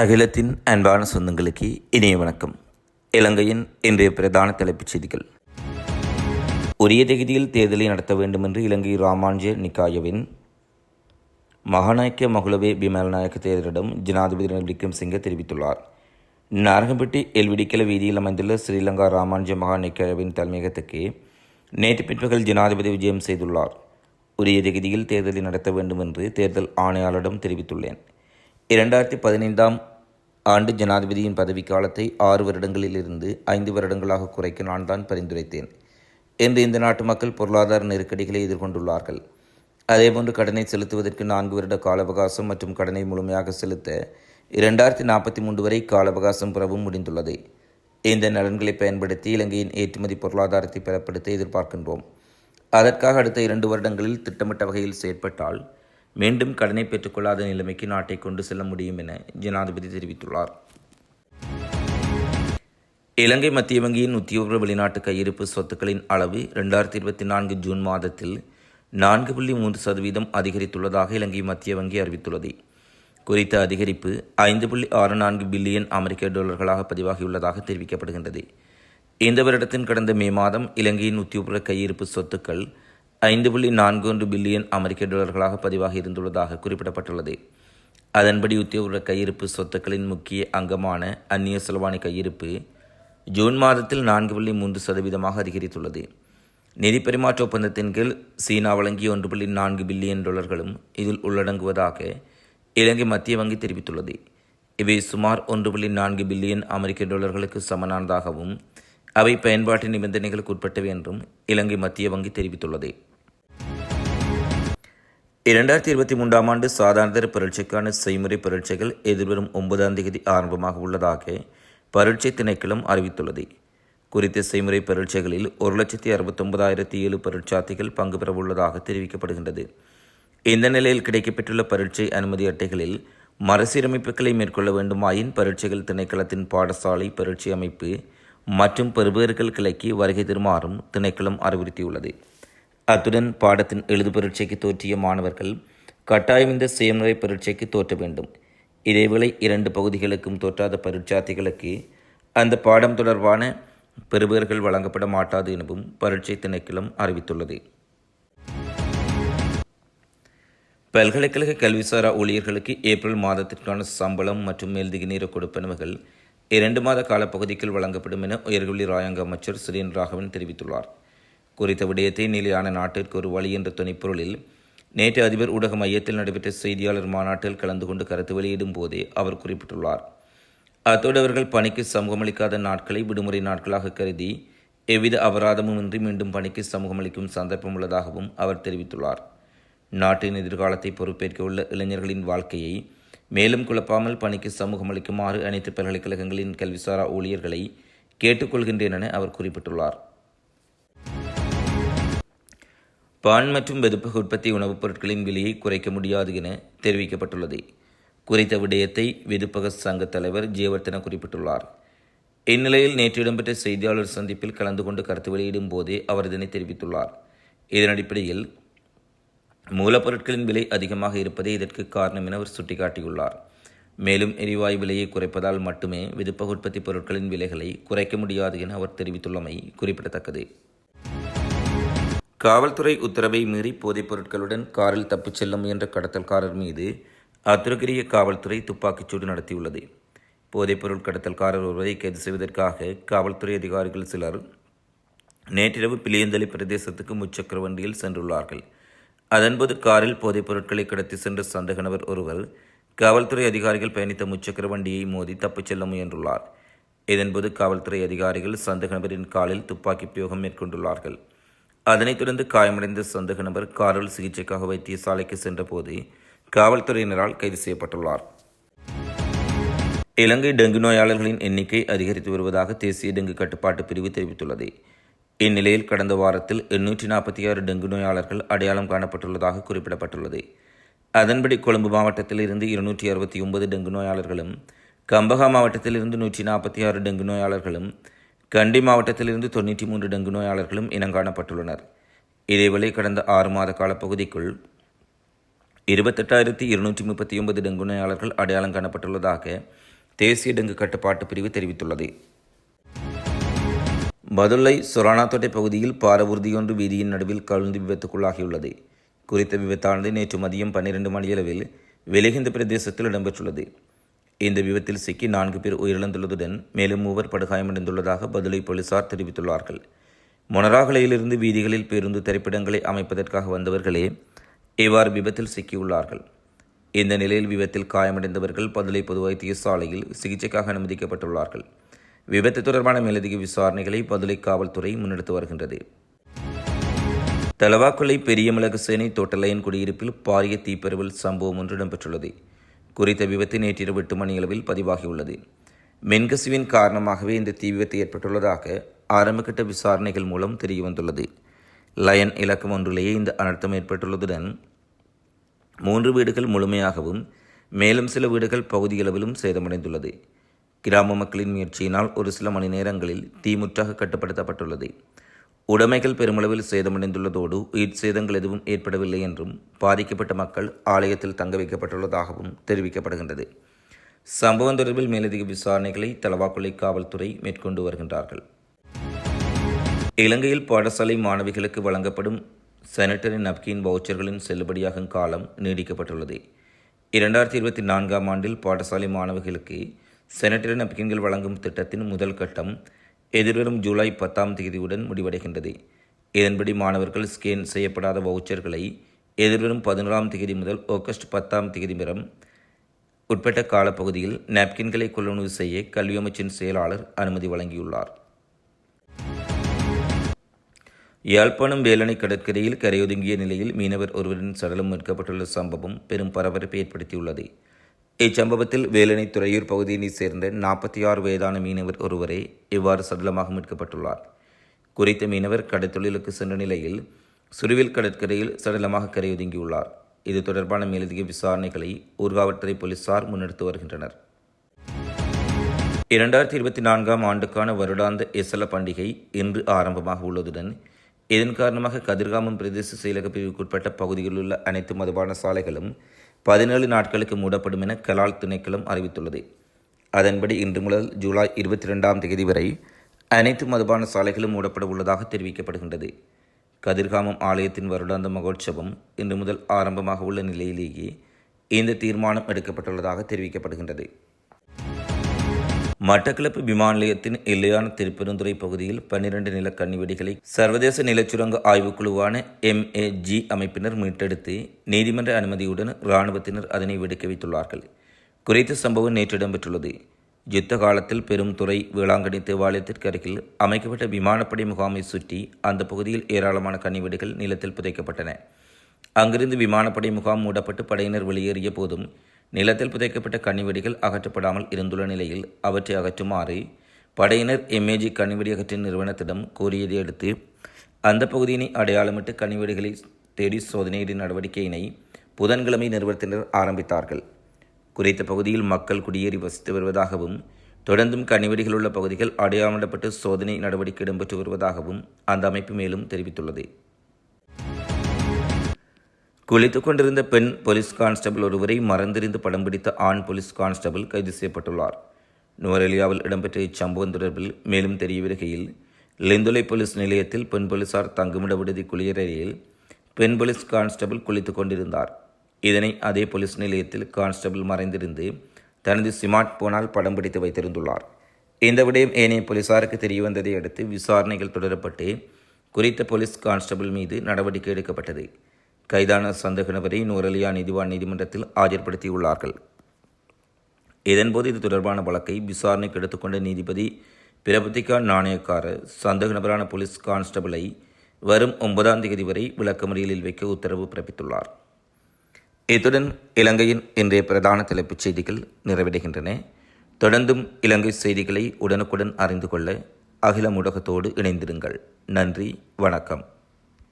அகிலத்தின் அன்பான சொந்தங்களுக்கு இனிய வணக்கம். இலங்கையின் இன்றைய பிரதான தலைப்புச் செய்திகள். உரிய தகுதியில் தேர்தலை நடத்த வேண்டும் என்று இலங்கை ராமாஞ்ச நிக்காயவின் மகாநாயக்க மகுளவே பிமல்நாயக்க தேர்தலிடம் ஜனாதிபதி ரணில் விக்ரம்சிங்கே தெரிவித்துள்ளார். நாரகம்பட்டி எல்விடிக்கல வீதியில் அமைந்துள்ள ஸ்ரீலங்கா ராமானுஜ மகாநிக்காயவின் தலைமையகத்துக்கு நேற்று பிற்பகல் ஜனாதிபதி விஜயம் செய்துள்ளார். உரிய தகுதியில் தேர்தலை நடத்த வேண்டும் என்று தேர்தல் ஆணையாளரிடம் தெரிவித்துள்ளேன். இரண்டாயிரத்தி பதினைந்தாம் ஆண்டு ஜனாதிபதியின் பதவிக்காலத்தை ஆறு வருடங்களிலிருந்து ஐந்து வருடங்களாக குறைக்க நான் தான் பரிந்துரைத்தேன் என்று இந்த நாட்டு மக்கள் பொருளாதார நெருக்கடிகளை எதிர்கொண்டுள்ளார்கள். அதேபோன்று கடனை செலுத்துவதற்கு நான்கு வருட கால அவகாசம் மற்றும் கடனை முழுமையாக செலுத்த இரண்டாயிரத்தி நாற்பத்தி மூன்று வரை கால அவகாசம் பெறவும் முடிந்துள்ளது. இந்த நலன்களை பயன்படுத்தி இலங்கையின் ஏற்றுமதி பொருளாதாரத்தை பலப்படுத்த எதிர்பார்க்கின்றோம். அதற்காக அடுத்த இரண்டு வருடங்களில் திட்டமிட்ட வகையில் செயற்பட்டால் மீண்டும் கடனை பெற்றுக்கொள்ளாத நிலைமைக்கு நாட்டை கொண்டு செல்ல முடியும் என ஜனாதிபதி தெரிவித்துள்ளார். இலங்கை மத்திய வங்கியின் உத்தியோக வெளிநாட்டு கையிருப்பு சொத்துக்களின் அளவு ரெண்டாயிரத்தி இருபத்தி நான்கு ஜூன் மாதத்தில் நான்கு புள்ளி மூன்று சதவீதம் அதிகரித்துள்ளதாக இலங்கை மத்திய வங்கி அறிவித்துள்ளது. குறித்த அதிகரிப்பு ஐந்து புள்ளி ஆறு நான்கு பில்லியன் அமெரிக்க டாலர்களாக பதிவாகியுள்ளதாக தெரிவிக்கப்படுகின்றது. இந்த வருடத்தின் கடந்த மே மாதம் இலங்கையின் உத்தியோக கையிருப்பு சொத்துக்கள் ஐந்து புள்ளி நான்கு ஒன்று பில்லியன் அமெரிக்க டாலர்களாக பதிவாக இருந்துள்ளதாக குறிப்பிடப்பட்டுள்ளது. அதன்படி உத்தியோக கையிருப்பு சொத்துக்களின் முக்கிய அங்கமான அந்நிய செலவாணி கையிருப்பு ஜூன் மாதத்தில் நான்கு புள்ளி மூன்று சதவீதமாக அதிகரித்துள்ளது. நிதி பரிமாற்ற ஒப்பந்தத்தின் கீழ் சீனா வழங்கிய ஒன்று புள்ளி நான்கு பில்லியன் டாலர்களும் இதில் உள்ளடங்குவதாக இலங்கை மத்திய வங்கி தெரிவித்துள்ளது. இவை சுமார் ஒன்று புள்ளி நான்கு பில்லியன் அமெரிக்க டாலர்களுக்கு சமனானதாகவும் அவை பயன்பாட்டு நிபந்தனைகளுக்கு உட்பட்டவை என்றும் இலங்கை மத்திய வங்கி தெரிவித்துள்ளது. இரண்டாயிரத்தி இருபத்தி மூன்றாம் ஆண்டு சாதாரண பரீட்சைக்கான செய்முறை பரீட்சைகள் எதிர்வரும் ஒன்பதாம் தேதி ஆரம்பமாக உள்ளதாக பரீட்சை திணைக்களம் அறிவித்துள்ளது. குறித்த செய்முறை பரீட்சைகளில் ஒரு லட்சத்தி அறுபத்தொன்பதாயிரத்தி ஏழு பரீட்சார்த்திகள் பங்கு பெறவுள்ளதாக தெரிவிக்கப்படுகின்றது. இந்த நிலையில் கிடைக்கப்பெற்றுள்ள பரீட்சை அனுமதி அட்டைகளில் மறுசீரமைப்புகளை மேற்கொள்ள வேண்டுமாயின் பரீட்சைகள் திணைக்களத்தின் பாடசாலை பரீட்சை அமைப்பு மற்றும் பெறுபேறுகள் கிளைக்கு வருகை தருமாறும் திணைக்களம் அறிவுறுத்தியுள்ளது. அத்துடன் பாடத்தின் எழுது பரீட்சைக்கு தோற்றிய மாணவர்கள் கட்டாயம் இந்த செயல்முறை பரீட்சைக்கு தோற்ற வேண்டும். இதேவேளை இரண்டு பகுதிகளுக்கும் தோற்றாத பரீட்சார்த்திகளுக்கு அந்த பாடம் தொடர்பான பெறுபேறுகள் வழங்கப்பட மாட்டாது எனவும் பரீட்சை திணைக்களம் அறிவித்துள்ளது. பல்கலைக்கழக கல்விசாரா ஊழியர்களுக்கு ஏப்ரல் மாதத்திற்கான சம்பளம் மற்றும் மேல்திகை நீர கொடுப்பனவுகள் இரண்டு மாத காலப்பகுதிக்குள் வழங்கப்படும் என உயர்கல்வி ராயங்க அமைச்சர் சிறீன் ராகவன் தெரிவித்துள்ளார். குறித்த விடயத்தை நிலையான நாட்டிற்கு ஒரு வழி என்ற துணைப்பொருளில் நேற்று அதிபர் ஊடக மையத்தில் நடைபெற்ற செய்தியாளர் மாநாட்டில் கலந்து கொண்டு கருத்து வெளியிடும் போதே அவர் குறிப்பிட்டுள்ளார். அத்தோடு அவர்கள் பணிக்கு சமூகமளிக்காத நாட்களை விடுமுறை நாட்களாக கருதி எவ்வித அபராதமுமின்றி மீண்டும் பணிக்கு சமூகமளிக்கும் சந்தர்ப்பம் உள்ளதாகவும் அவர் தெரிவித்துள்ளார். நாட்டின் எதிர்காலத்தை பொறுப்பேற்க உள்ள இளைஞர்களின் வாழ்க்கையை மேலும் குழப்பாமல் பணிக்கு சமூகம் அளிக்குமாறு அனைத்து பல்கலைக்கழகங்களின் கல்விசாரா ஊழியர்களை கேட்டுக்கொள்கின்றேன் என அவர் குறிப்பிட்டுள்ளார். பான் மற்றும் வெதுப்பக உற்பத்தி உணவுப் பொருட்களின் விலையை குறைக்க முடியாது என தெரிவிக்கப்பட்டுள்ளது. குறித்த விடயத்தை வெதுப்பக சங்க தலைவர் ஜெயவர்த்தன குறிப்பிட்டுள்ளார். இந்நிலையில் நேற்று இடம்பெற்ற செய்தியாளர் சந்திப்பில் கலந்து கொண்டு கருத்து வெளியிடும் போதே அவர் இதனை தெரிவித்துள்ளார். இதன் அடிப்படையில் மூலப்பொருட்களின் விலை அதிகமாக இருப்பதே இதற்கு காரணம் என அவர் சுட்டிக்காட்டியுள்ளார். மேலும் எரிவாயு விலையை குறைப்பதால் மட்டுமே விதுப்ப உற்பத்தி பொருட்களின் விலைகளை குறைக்க முடியாது என அவர் தெரிவித்துள்ளமை குறிப்பிடத்தக்கது. காவல்துறை உத்தரவை மீறி போதைப் பொருட்களுடன் காரில் தப்பிச் செல்ல முயன்ற கடத்தல்காரர் மீது அத்துரகிரிய காவல்துறை துப்பாக்கிச்சூடு நடத்தியுள்ளது. போதைப்பொருள் கடத்தல்காரர் ஒருவரை கைது செய்வதற்காக காவல்துறை அதிகாரிகள் சிலர் நேற்றிரவு பிளியந்தலி பிரதேசத்துக்கு முச்சக்கர வண்டியில் சென்றுள்ளார்கள். அதன்போது காரில் போதைப் பொருட்களை கடத்தி சென்ற சந்தேக நபர் ஒருவர் காவல்துறை அதிகாரிகள் பயணித்த முச்சக்கர வண்டியை மோதி தப்பிச் செல்ல முயன்றுள்ளார். இதன்போது காவல்துறை அதிகாரிகள் சந்தேக நபரின் காலில் துப்பாக்கி பிரயோகம் மேற்கொண்டுள்ளார்கள். அதனைத் தொடர்ந்து காயமடைந்த சந்தேக நபர் காரில் சிகிச்சைக்காக வைத்தியசாலைக்கு சென்றபோது காவல்துறையினரால் கைது செய்யப்பட்டுள்ளார். இலங்கை டெங்கு நோயாளர்களின் எண்ணிக்கை அதிகரித்து வருவதாக தேசிய டெங்கு கட்டுப்பாட்டு பிரிவு தெரிவித்துள்ளது. இந்நிலையில் கடந்த வாரத்தில் எண்ணூற்றி நாற்பத்தி ஆறு டெங்கு நோயாளர்கள் அடையாளம் காணப்பட்டுள்ளதாக குறிப்பிடப்பட்டுள்ளது. அதன்படி கொழும்பு மாவட்டத்தில் இருந்து இருநூற்றி அறுபத்தி ஒன்பது டெங்கு நோயாளர்களும் கம்பகா மாவட்டத்தில் இருந்து நூற்றி நாற்பத்தி ஆறு டெங்கு நோயாளர்களும் கண்டி மாவட்டத்திலிருந்து தொண்ணூற்றி மூன்று டெங்கு நோயாளர்களும் இனங்காணப்பட்டுள்ளனர் இதேவேளை கடந்த ஆறு மாத காலப்பகுதிக்குள் இருபத்தெட்டாயிரத்தி இருநூற்றி முப்பத்தி ஒன்பது டெங்கு நோயாளர்கள் அடையாளம் காணப்பட்டுள்ளதாக தேசிய டெங்கு கட்டுப்பாட்டு பிரிவு தெரிவித்துள்ளது. பதுளை சொரானாத்தோட்டை பகுதியில் பாரவூர்தியொன்று வீதியின் நடுவில் கழுந்து விபத்துக்குள்ளாகியுள்ளது. குறித்த விபத்தானது நேற்று மதியம் பன்னிரண்டு மணியளவில் வெளிகிந்த பிரதேசத்தில் இடம்பெற்றுள்ளது. இந்த விபத்தில் சிக்கி நான்கு பேர் உயிரிழந்துள்ளதுடன் மேலும் மூவர் படுகாயமடைந்துள்ளதாக பதுளை போலீசார் தெரிவித்துள்ளார்கள். மொனராகலையிலிருந்து வீதிகளில் பேருந்து திரைப்படங்களை அமைப்பதற்காக வந்தவர்களே இவ்வாறு விபத்தில் சிக்கியுள்ளார்கள். இந்த நிலையில் விபத்தில் காயமடைந்தவர்கள் பதுளை பொது வைத்தியசாலையில் சிகிச்சைக்காக அனுமதிக்கப்பட்டுள்ளார்கள். விபத்து தொடர்பான மேலதிக விசாரணைகளை பதுளை காவல்துறை முன்னெடுத்து வருகின்றது. தலவாக்குளை பெரியமிளகு சேனை தோட்டலையன் குடியிருப்பில் பாரிய தீப்பரவல் சம்பவம் ஒன்று இடம்பெற்றுள்ளது. குறித்த விபத்து நேற்றிரவு எட்டு மணியளவில் பதிவாகியுள்ளது. மென்கசிவின் காரணமாகவே இந்த தீ விபத்து ஏற்பட்டுள்ளதாக ஆரம்பகட்ட விசாரணைகள் மூலம் தெரியவந்துள்ளது. லயன் இலக்கம் ஒன்றிலேயே இந்த அனர்த்தம் ஏற்பட்டுள்ளதுடன் மூன்று வீடுகள் முழுமையாகவும் மேலும் சில வீடுகள் பகுதியளவிலும் சேதமடைந்துள்ளது. கிராம மக்களின் முயற்சியினால் ஒரு சில மணி நேரங்களில் தீ முற்றாக கட்டுப்படுத்தப்பட்டுள்ளது. உடைமைகள் பெருமளவில் சேதமடைந்துள்ளதோடு உயிர் சேதங்கள் எதுவும் ஏற்படவில்லை என்றும் பாதிக்கப்பட்ட மக்கள் ஆலயத்தில் தங்க வைக்கப்பட்டுள்ளதாகவும் தெரிவிக்கப்படுகின்றது. சம்பவம் தொடர்பில் மேலதிக விசாரணைகளை தலவாக்குளை காவல்துறை மேற்கொண்டு வருகின்றார்கள். இலங்கையில் பாடசாலை மாணவிகளுக்கு வழங்கப்படும் சானிட்டரி நப்கின் வவுச்சர்களின் செல்லுபடியாகும் காலம் நீடிக்கப்பட்டுள்ளது. இரண்டாயிரத்தி இருபத்தி நான்காம் ஆண்டில் பாடசாலை மாணவிகளுக்கு சானிட்டரி நப்கின்கள் வழங்கும் திட்டத்தின் முதல் கட்டம் எதிர்வரும் ஜூலை பத்தாம் தேதியுடன் முடிவடைகின்றது. இதன்படி மாணவர்கள் ஸ்கேன் செய்யப்படாத வவுச்சர்களை எதிர்வரும் பதினோராம் தேதி முதல் ஆகஸ்ட் பத்தாம் தேதி வரம் உட்பட்ட காலப்பகுதியில் நாப்கின்களை கொள்ளுணர்வு செய்ய கல்வி அமைச்சின் செயலாளர் அனுமதி வழங்கியுள்ளார். யாழ்ப்பாணம் வேலணை கடற்கரையில் கரையொதுங்கிய நிலையில் மீனவர் ஒருவரின் சடலம் மீட்கப்பட்டுள்ள சம்பவம் பெரும் பரபரப்பை ஏற்படுத்தியுள்ளது. இச்சம்பவத்தில் வேலணை துறையூர் பகுதியினைச் சேர்ந்த நாற்பத்தி ஆறு வயதான மீனவர் ஒருவரே இவ்வாறு சடலமாக மீட்கப்பட்டுள்ளார். குறித்த மீனவர் கடற்தொழிலுக்கு சென்ற நிலையில் சுருவில் கடற்கரையில் சடலமாக கரையொதுங்கியுள்ளார். இது தொடர்பான மேலதிக விசாரணைகளை ஊர்காவல்துறை போலீசார் முன்னெடுத்து வருகின்றனர். இரண்டாயிரத்தி இருபத்தி நான்காம் ஆண்டுக்கான வருடாந்த எசல பண்டிகை இன்று ஆரம்பமாக உள்ளதுடன் இதன் காரணமாக கதிர்காமம் பிரதேச செயலக பிரிவுக்குட்பட்ட பகுதிகளில் உள்ள அனைத்து மதுபான சாலைகளும் பதினேழு நாட்களுக்கு மூடப்படும் என கலால் திணைக்களம் அறிவித்துள்ளது. அதன்படி இன்று முதல் ஜூலை இருபத்தி ரெண்டாம் தேதி வரை அனைத்து மதுபான சாலைகளும் மூடப்பட உள்ளதாக தெரிவிக்கப்படுகின்றது. கதிர்காமம் ஆலயத்தின் வருடாந்த மகோற்சவம் இன்று முதல் ஆரம்பமாக உள்ள நிலையிலேயே இந்த தீர்மானம் எடுக்கப்பட்டுள்ளதாக தெரிவிக்கப்படுகின்றது. மட்டக்களப்பு விமான நிலையத்தின் எல்லையான திருப்பெருந்துறை பகுதியில் பன்னிரண்டு நில கண்ணிவெடிகளை சர்வதேச நிலச்சுரங்க ஆய்வுக்குழுவான எம்ஏஜி அமைப்பினர் மீட்டெடுத்து நீதிமன்ற அனுமதியுடன் இராணுவத்தினர் அதனை வெடிக்க வைத்துள்ளார்கள். குறித்த சம்பவம் நேற்று இடம்பெற்றுள்ளது. யுத்த காலத்தில் பெரும் துறை வேளாங்கண்ணி தேவாலயத்திற்கு அருகில் அமைக்கப்பட்ட விமானப்படை முகாமை சுற்றி அந்த பகுதியில் ஏராளமான கண்ணிவெடிகள் நிலத்தில் புதைக்கப்பட்டன. அங்கிருந்து விமானப்படை முகாம் மூடப்பட்டு படையினர் வெளியேறிய போதும் நிலத்தில் புதைக்கப்பட்ட கனிவெடிகள் அகற்றப்படாமல் இருந்துள்ள நிலையில் அவற்றை அகற்றுமாறு படையினர் எம்ஏஜி கனிவெடி அகற்றின் நிறுவனத்திடம் கோரியதை அடுத்து அந்த பகுதியினை அடையாளமிட்டு கனிவெடிகளை தேடி சோதனையிடும் நடவடிக்கையினை புதன்கிழமை நிறுவனத்தினர் ஆரம்பித்தார்கள். குறித்த பகுதியில் மக்கள் குடியேறி வசித்து வருவதாகவும் தொடர்ந்தும் கனிவெடிகள் உள்ள பகுதிகள் அடையாளமிடப்பட்டு சோதனை நடவடிக்கை இடம்பெற்று வருவதாகவும் அந்த அமைப்பு மேலும் தெரிவித்துள்ளது. குளித்து கொண்டிருந்த பெண் போலீஸ் கான்ஸ்டபிள் ஒருவரை மறந்திருந்து படம் பிடித்த ஆண் போலீஸ் கான்ஸ்டபிள் கைது செய்யப்பட்டுள்ளார். நுவரெலியாவில் இடம்பெற்ற இச்சம்பவம் தொடர்பில் மேலும் தெரிய வருகையில் லிந்துலை போலீஸ் நிலையத்தில் பெண் போலீசார் தங்குமிட விடுதி குளியறையில் பெண் போலீஸ் கான்ஸ்டபிள் குளித்து கொண்டிருந்தார் இதனை அதே போலீஸ் நிலையத்தில் கான்ஸ்டபிள் மறைந்திருந்து தனது ஸ்மார்ட் போனால் படம் பிடித்து வைத்திருந்துள்ளார். இந்த விடயம் ஏனைய போலீசாருக்கு தெரிய வந்ததை அடுத்து விசாரணைகள் தொடரப்பட்டு குறித்த போலீஸ் கான்ஸ்டபிள் மீது நடவடிக்கை எடுக்கப்பட்டது. கைதான சந்தேக நபரை நூரலியா நீதிவான் நீதிமன்றத்தில் ஆஜர்படுத்தியுள்ளார்கள். இதன்போது இது தொடர்பான வழக்கை விசாரணைக்கு எடுத்துக்கொண்ட நீதிபதி பிரபத்திகா நாணயக்காரர் சந்தேக நபரான போலீஸ் கான்ஸ்டபிளை வரும் ஒன்பதாம் தேதி வரை விளக்கமறியலில் வைக்க உத்தரவு பிறப்பித்துள்ளார். இத்துடன் இலங்கையின் இன்றைய பிரதான தலைப்புச் செய்திகள் நிறைவடைகின்றன. தொடர்ந்தும் இலங்கை செய்திகளை உடனுக்குடன் அறிந்து கொள்ள அகில ஊடகத்தோடு இணைந்திருங்கள். நன்றி வணக்கம்.